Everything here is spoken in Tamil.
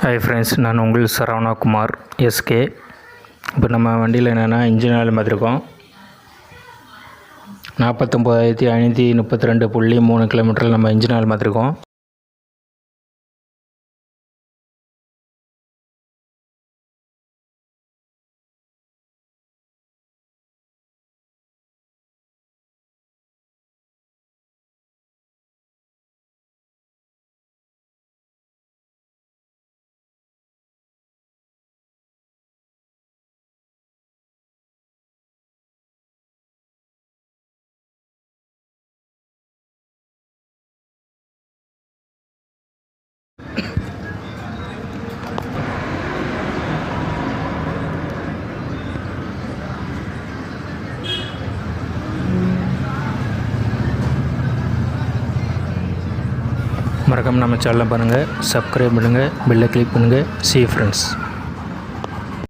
ஹாய் ஃப்ரெண்ட்ஸ் நான் உங்கள் சரவணகுமார் எஸ்கே இப்போ நம்ம வண்டியில் என்னென்னா இன்ஜின் ஆயில் மாற்றிருக்கோம் நாற்பத்தொம்போதாயிரத்தி ஐநூற்றி முப்பத்தி ரெண்டு புள்ளி மூணு கிலோமீட்டரில் நம்ம இன்ஜின் ஆயில் மாற்றிருக்கோம் மறக்காமல் நம்ம சேனலை பாருங்கள் சப்ஸ்கிரைப் பண்ணுங்கள் பெல்லை கிளிக் பண்ணுங்கள் சி ஃப்ரெண்ட்ஸ்